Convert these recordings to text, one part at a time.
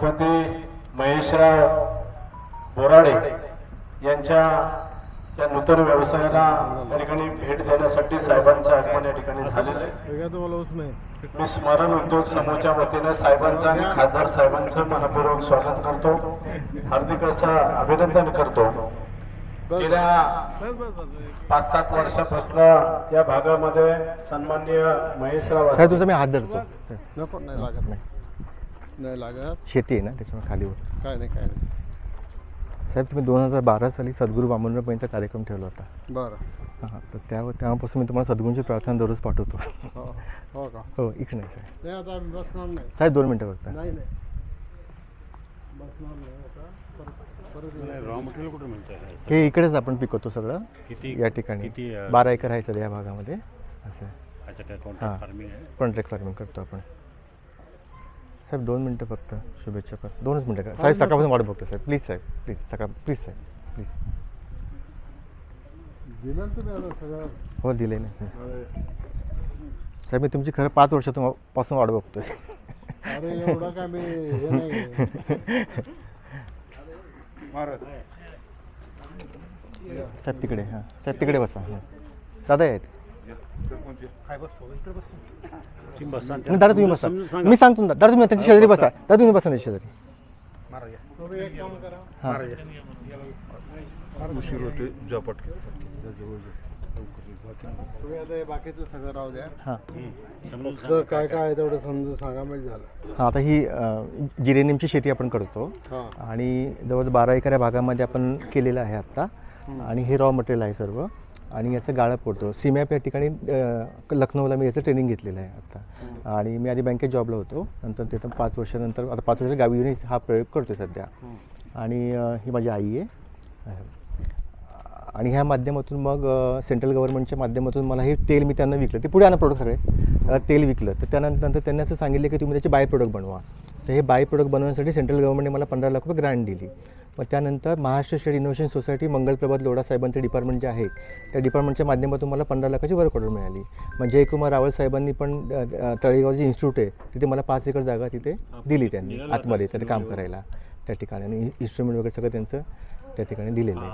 उद्योगपती महेशराव बोराडे यांच्या या नूतन व्यवसायाला या ठिकाणी भेट देण्यासाठी साहेबांचं आगमन या ठिकाणी झालेलं आहे. मी स्मरण उद्योग समूहच्या वतीने साहेबांचं आणि खासदार साहेबांचं मनपूर्वक स्वागत करतो. हार्दिक असं अभिनंदन करतो. गेल्या पाच सात वर्षापासून या भागामध्ये सन्माननीय महेशराव साहेब तुमचा मी हात धरतो. नको नाही लागत. नाही. नाही लागत? शेती आहे ना त्याच्यामुळे खाली होत. काय नाही काय नाही. साहेब तुम्ही दोन हजार बारा साली सद्गुरू वामनराव यांचा कार्यक्रम ठेवला होता. बरं. हां तर त्या तेव्हापासून मी तुम्हाला सद्गुरूंची प्रार्थना दररोज पाठवतो. हो हो का? हो इकडे नाही साहेब. नाही आता आम्ही बसणार नाही. साहेब दोन मिनटं फक्त. नाही नाही. बसणार नाही आता. परत परत येऊ. रॉ मटेरियल कुठे मिळतं हे इकडेच आपण पिकवतो सगळं. किती या ठिकाणी. किती अं, बारा एकर आहे सर या भागामध्ये. असं आहे. अच्छा काय हां. कॉन्ट्रॅक्ट फार्मिंग आहे? कॉन्ट्रॅक्ट फार्मिंग करतो आपण. साहेब दोन मिनटं फक्त. शुभेच्छा कर. दोनच मिनटं का? साहेब सकाळपासून वाट बघतो साहेब. प्लीज साहेब. प्लीज सकाळ प्लीज साहेब. प्लीज हो दिले ना. साहेब मी तुमची खरं पाच वर्षातून पासून वाट बघतोय. अरे एवढं काय मी हे नाही. साहेब तिकडे हां. साहेब तिकडे बसा हां. दादा आहेत. तुम्ही बसा आणि नाही, दादा तुम्ही बसा. समजून सांगा. मी सांगतो ना दादा तुम्ही त्याच्या शेजारी बसा. दादा तुम्ही बसा त्याच्या शेजारी. तुम्ही एक काम करा हां. उशीर होते जा पटकन तुम्ही आता हे बाकीचं सगळं राहू द्या. हां. समजून तर काय काय आहे तेवढं समजून सांगा म्हणजे झालं. हां आता ही अं, जिरेनियमची शेती आपण करतो. हां. आणि जवळ बारा एकर या भागामध्ये आपण केलेलं आहे आत्ता. आणि हे रॉ मटेरियल आहे सर्व. आणि याचं गाळप पडतो सीमॅप या ठिकाणी लखनौला मी याचं ट्रेनिंग घेतलेलं आहे आता. आणि मी आधी बँकेत जॉबला होतो. नंतर तिथं पाच वर्षानंतर आता पाच वर्ष गावी येऊन हा प्रयोग करतो सध्या. आणि ही माझी आई आहे. आणि ह्या माध्यमातून मग सेंट्रल गव्हर्नमेंटच्या माध्यमातून मला हे तेल मी त्यांना विकलं. ते पुढे आणा प्रोडक्ट सगळे. तेल विकलं. तर त्यानंतर त्यांनी असं सांगितलं की तुम्ही त्याचे बाय प्रोडक्ट बनवा. तर हे बाय प्रोडक्ट बनवण्यासाठी सेंट्रल गव्हर्नमेंटने मला पंधरा लाख रुपये ग्रँट दिली. मग त्यानंतर Maharashtra state innovation society Mangal Prabhat Lodha साहेबांचं डिपार्टमेंट जे आहे त्या डिपार्टमेंटच्या माध्यमातून मला पंधरा लाखाची वर्क ऑर्डर मिळाली. मग जयकुमार रावळ साहेबांनी पण तळेगाव जे इन्स्टिट्यूट आहे तिथे मला पाच एकर जागा तिथे दिली त्यांनी आतमध्ये तिथे काम करायला. त्या ठिकाणी आणि इन्स्ट्रुमेंट वगैरे सगळं त्यांचं त्या ठिकाणी दिलेलं आहे.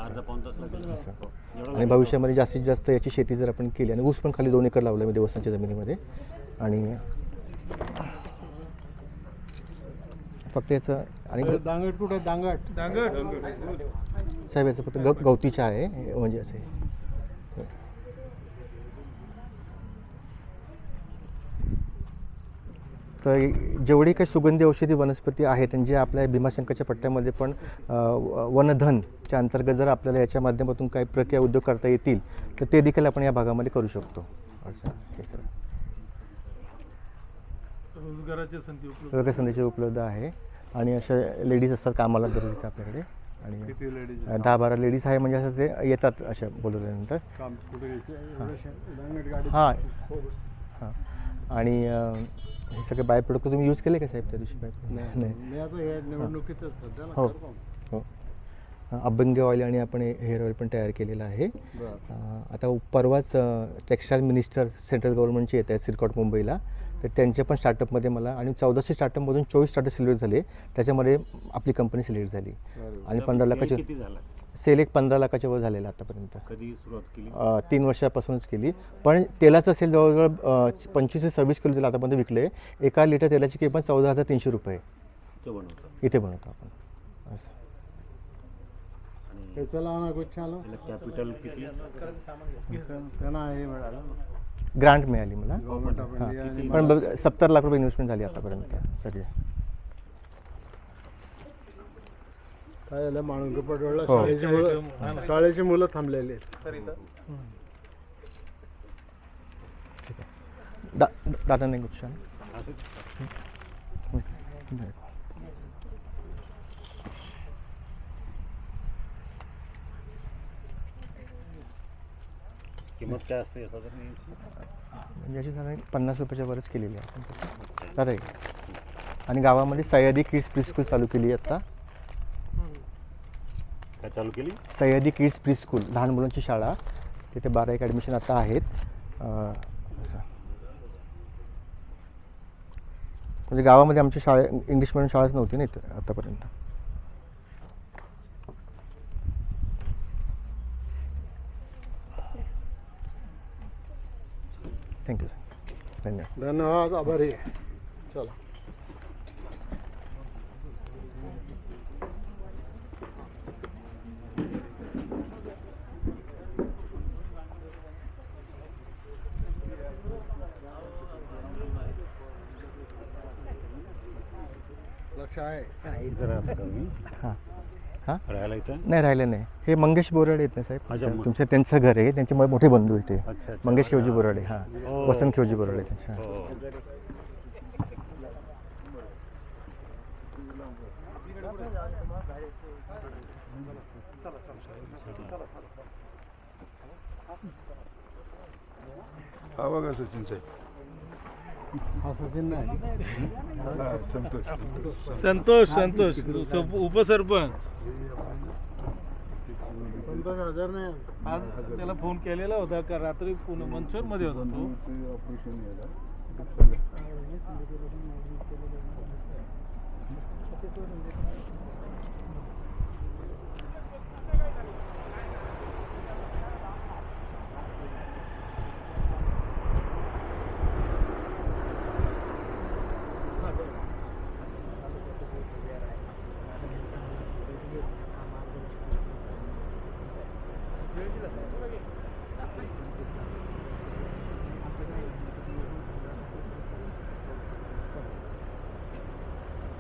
असं. आणि भविष्यामध्ये जास्तीत जास्त याची शेती जर आपण केली आणि ऊस पण खाली दोन एकर लावलं मी देवस्थानच्या जमिनीमध्ये. आणि फक्त याचं आणि ग- दांगट कुठे? दांगट दांगट साहेब याचं फक्त ग गवतीच्या आहे म्हणजे असे. तर जेवढी काही सुगंधी औषधी वनस्पती आहेत आणि जे आपल्या भीमाशंकरच्या पट्ट्यामध्ये पण अ, व- वनधनच्या अंतर्गत जर आपल्याला याच्या माध्यमातून काही प्रक्रिया उद्योग करता येतील तर ते देखील आपण या भागामध्ये करू शकतो. असं हे सर. रोजगाराची संधी उपलब्ध सगळ्या संधीचे उपलब्ध आहे. आणि अशा लेडीज असतात कामाला दर इथं आपल्याकडे. आणि किती लेडीज अ, दहा बारा लेडीज आहे म्हणजे असं ते येतात अशा बोलवल्यानंतर. काम कुठे घ्यायचे? गाडी हां. हां आणि अ, हे सगळे बाय प्रोडक्ट तुम्ही यूज केले का साहेब त्या दिवशी बाय नाही मी आता हे निवडणुकीतच हो. करतो. हो. अ, अभंग ऑइल आणि आपण हेअर ऑइल पण तयार केलेलं आहे. बरं. अ, आता परवाच टेक्स्टाईल मिनिस्टर सेंट्रल गव्हर्नमेंटचे येत आहेत सिरकॉट मुंबईला. तर त्यांच्या पण स्टार्टअपमध्ये मला आणि चौदाशे स्टार्टअपमधून चोवीस स्टार्टअप सिलेक्ट झाले. त्याच्यामध्ये आपली कंपनी सिलेक्ट झाली. आणि पंधरा लाखाचे किती झाला? सेल एक पंधरा लाखाच्या वर झालेला आतापर्यंत. कधी सुरुवात केली? अ, तीन वर्षापासूनच केली. पण तेलाचं सेल जवळजवळ पंचवीस ते सव्वीस किलो तेल आतापर्यंत विकले एका लिटर तेलाची किंमत चौदा हजार तीनशे रुपये. इथे बनवतो. आपण. असं. आणि चला ना गुच्छ आलो कॅपिटल किती? त्यांना हे मिळालं ग्रांट मिळाली मला. हां. पण सत्तर लाख रुपये इन्व्हेस्टमेंट झाली आतापर्यंत. सगळे. काय झालं? माणूस पडवळला. हो. शाळेची मुलं शाळेची मुलं थांबलेली आहेत. दा दादा नाही गुच्छा किंमत काय असते या साधारण यांची? म्हणजे याची साधारण पन्नास रुपयाच्या वरच केलेली आहे आपण दादा. आणि गावामध्ये सह्यादी किड्स प्री स्कूल चालू केली आता काय चालू केली सह्यादी किड्स प्री स्कूल लहान मुलांची शाळा तिथे बारा एक ॲडमिशन आता आहेत. म्हणजे गावामध्ये आमची शाळे इंग्लिश मिडियम शाळाच नव्हती ना इथं आतापर्यंत थँक्यू सर धन्यवाद धन्यवाद आभारी आहे. चला. लक्ष आहे? हां. हां? राहायला इथं? नाही राहिले नाही. हे मंगेश बोराडे आहेत ना साहेब? मग. तुमचं त्यांचं घर आहे त्यांचे म- मोठे बंधू आहेत ते. अच्छा अच्छा. मंगेश खेवजी बोराडे हां. हो. वसंत खेवजी बोराडे त्यांच्या हो. हा बघा सचिन साहेब. हा हा, संतोष संतोष. संतोष उपसरपंच. नाही आज त्याला फोन केलेला होता का रात्री पुणे मंचरमध्ये होता तो? ऑपरेशन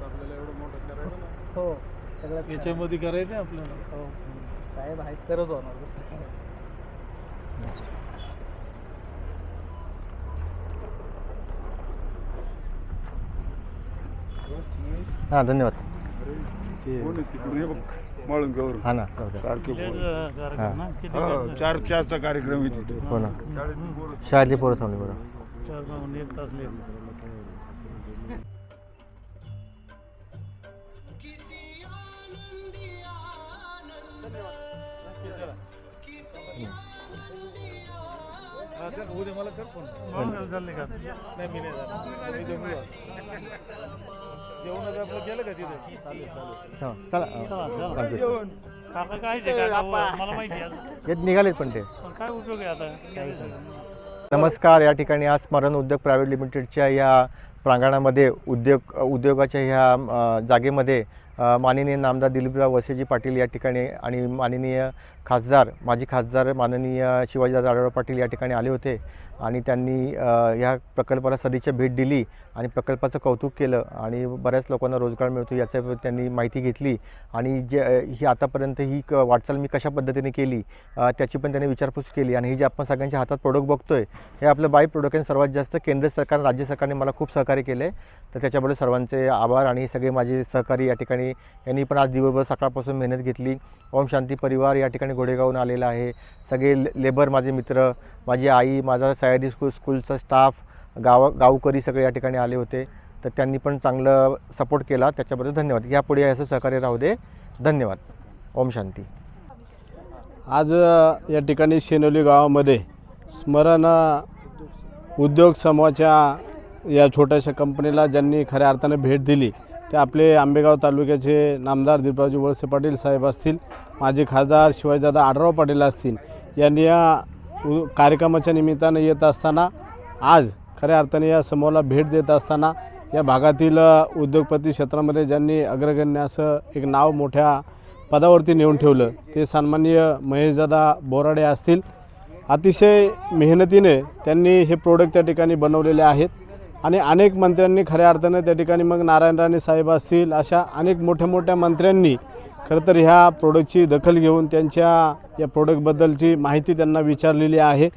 आपल्याला एवढं मोठं करायचं ना हो सगळं याच्यामध्ये करायचं आहे आपल्याला? हो साहेब आहेत तरच होणार दुसरं काय. हां धन्यवाद. आहे तिकडून? हे बघ माळुंग्यावरून हां ना जाऊ द्या. सारखे पोरं. हां. हा, चार चारचा कार्यक्रम आहे तिथे हो. ना शाळेतली पोरं थांबली बरं. चार एक तास लेट. कर. उद्या मला कर फोन. चालले का? नाही मी नाही जाणार. मी जमलो. जेवणाचं आपलं केलं का तिथे? चालेल चालेल. हां चला अं, काका काय मला माहिती आहे येत निघालेत पण ते. पण काय उपयोग आहे आता? नमस्कार या ठिकाणी आज स्मरण उद्योग प्रायव्हेट लिमिटेडच्या या प्रांगणामध्ये उद्योग उद्योगाच्या ह्या अ, जागेमध्ये अ, माननीय नामदार दिलीपराव वसेजी पाटील या ठिकाणी आणि माननीय खासदार माजी खासदार माननीय शिवाजीदादा आढळराव पाटील या ठिकाणी आले होते आणि त्यांनी ह्या प्रकल्पाला सदिच्छा भेट दिली आणि प्रकल्पाचं कौतुक केलं आणि बऱ्याच लोकांना रोजगार मिळतो याचं त्यांनी माहिती घेतली आणि जे ही आतापर्यंत ही क वाटचाल मी कशा पद्धतीने केली त्याची पण त्यांनी विचारपूस केली आणि हे जे आपण सगळ्यांच्या हातात प्रोडक्ट बघतोय हे आपलं बाय प्रोडक्ट आणि सर्वात जास्त केंद्र सरकार राज्य सरकारने मला खूप सहकार्य केलं आहे तर त्याच्याबद्दल सर्वांचे आभार आणि हे सगळे माझे सहकारी या ठिकाणी यांनी पण आज दिवसभर सकाळपासून मेहनत घेतली. ओम शांती परिवार या ठिकाणी गोडेगावून आलेला आहे. सगळे ले- लेबर माझे मित्र माझी आई माझा सयादी स्कूल स्कूलचा स्टाफ गाव गावकरी सगळे या ठिकाणी आले होते. तर त्यांनी पण चांगलं सपोर्ट केला. त्याच्याबद्दल धन्यवाद. यापुढे असं सहकार्य राहू दे. धन्यवाद. ओम शांती. आज या ठिकाणी शेनोली गावामध्ये स्मरण उद्योग समूहाच्या या छोट्याशा कंपनीला ज्यांनी खऱ्या अर्थाने भेट दिली ते आपले आंबेगाव तालुक्याचे नामदार दीपराजी वळसे पाटील साहेब असतील माजी खासदार शिवाजीदादा आढराव पाटील असतील यांनी या कार्यक्रमाच्या निमित्तानं येत असताना आज खऱ्या अर्थाने या समूहाला भेट देत असताना या भागातील उद्योगपती क्षेत्रामध्ये ज्यांनी अग्रगण्य असं एक नाव मोठ्या पदावरती नेऊन ठेवलं ते सन्माननीय महेशदादा बोराडे असतील. अतिशय मेहनतीने त्यांनी हे प्रोडक्ट त्या ठिकाणी बनवलेले आहेत. आणि अनेक मंत्र्यांनी खऱ्या अर्थानं त्या ठिकाणी मग नारायण राणे साहेब असतील अशा अनेक मोठ्या मोठ्या मंत्र्यांनी खरं तर ह्या प्रोडक्टची दखल घेऊन त्यांच्या या प्रोडक्टबद्दलची माहिती त्यांना विचारलेली आहे.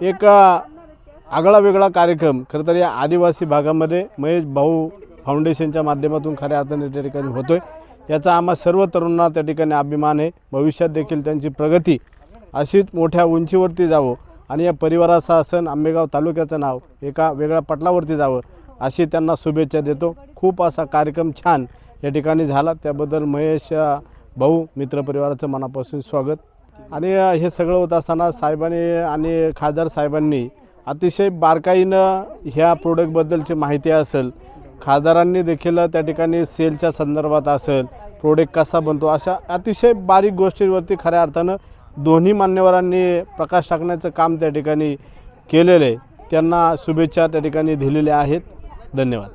एक आगळा वेगळा कार्यक्रम खरं तर या आदिवासी भागामध्ये महेश भाऊ फाउंडेशनच्या माध्यमातून खऱ्या अर्थाने त्या ठिकाणी होतो आहे याचा आम्हा सर्व तरुणांना त्या ठिकाणी अभिमान आहे. भविष्यात देखील त्यांची प्रगती अशीच मोठ्या उंचीवरती जावं. आणि या परिवाराचा असन आंबेगाव तालुक्याचं नाव एका वेगळ्या पटलावरती जावं अशी त्यांना शुभेच्छा देतो. खूप असा कार्यक्रम छान या ठिकाणी झाला. त्याबद्दल महेश भाऊ मित्रपरिवाराचं मनापासून स्वागत. आणि हे सगळं होत असताना साहेबांनी आणि खासदार साहेबांनी अतिशय बारकाईनं ह्या प्रोडक्टबद्दलची माहिती असेल. खासदारांनी देखील त्या ठिकाणी सेलच्या संदर्भात असेल. प्रोडक्ट कसा बनतो अशा अतिशय बारीक गोष्टींवरती खऱ्या अर्थानं दोन्ही मान्यवरांनी प्रकाश टाकण्याचं काम त्या ठिकाणी केलेलं आहे. त्यांना शुभेच्छा त्या ठिकाणी दिलेल्या आहेत. धन्यवाद.